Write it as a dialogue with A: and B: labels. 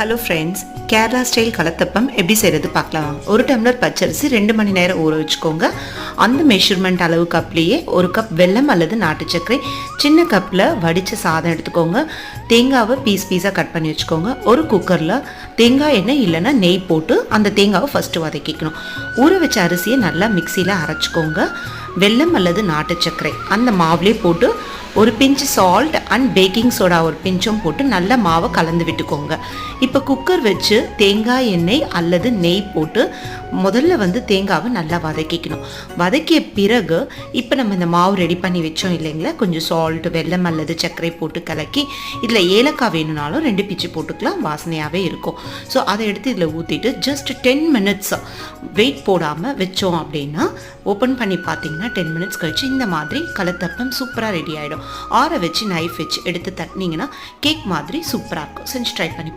A: Hello friends Kerala style kalathappam எப்படி செய்கிறது பார்க்கலாம் ஒரு டம்ளர் பச்சரிசி ரெண்டு மணி நேரம் ஊற வச்சுக்கோங்க அந்த மெஷர்மெண்ட் அளவு கப்லேயே ஒரு கப் வெல்லம் அல்லது நாட்டு சர்க்கரை சின்ன கப்பில் வடித்த சாதம் எடுத்துக்கோங்க தேங்காவை பீஸ் பீஸாக கட் பண்ணி வச்சுக்கோங்க ஒரு குக்கரில் தேங்காய் எண்ணெய் இல்லைன்னா நெய் போட்டு அந்த தேங்காவை ஃபஸ்ட்டு வதக்கிக்கணும் ஊற வச்ச அரிசியை நல்லா மிக்சியில் அரைச்சிக்கோங்க வெல்லம் அல்லது நாட்டு சர்க்கரை அந்த மாவுலேயே போட்டு ஒரு பிஞ்சு சால்ட் அண்ட் பேக்கிங் சோடா ஒரு பிஞ்சும் போட்டு நல்ல மாவை கலந்து விட்டுக்கோங்க. இப்போ குக்கர் வச்சு தேங்காய் எண்ணெய் அல்லது நெய் போட்டு முதல்ல வந்து தேங்காவை நல்லா வதக்கிக்கணும். வதக்கிய பிறகு இப்போ நம்ம இந்த மாவு ரெடி பண்ணி வச்சோம் இல்லைங்களா? கொஞ்சம் சால்ட் வெல்லம் அல்லது சர்க்கரை போட்டு கலக்கி இதில் ஏலக்காய் வேணும்னாலும் ரெண்டு பிச்சு போட்டுக்கலாம். வாசனையாகவே இருக்கும். ஸோ அதை எடுத்து இதில் ஊற்றிட்டு ஜஸ்ட் டென் மினிட்ஸ் வெயிட் போடாமல் வச்சோம் அப்படின்னா ஓப்பன் பண்ணி பார்த்தீங்கன்னா டென் மினிட்ஸ் கழித்து இந்த மாதிரி கலத்தப்பம் சூப்பராக ரெடி ஆகிடும் ஆற வச்சு நைஃப் வச்சு எடுத்து தட்டினீங்கன்னா கேக் மாதிரி சூப்பராக இருக்கும். செஞ்சு ட்ரை பண்ணி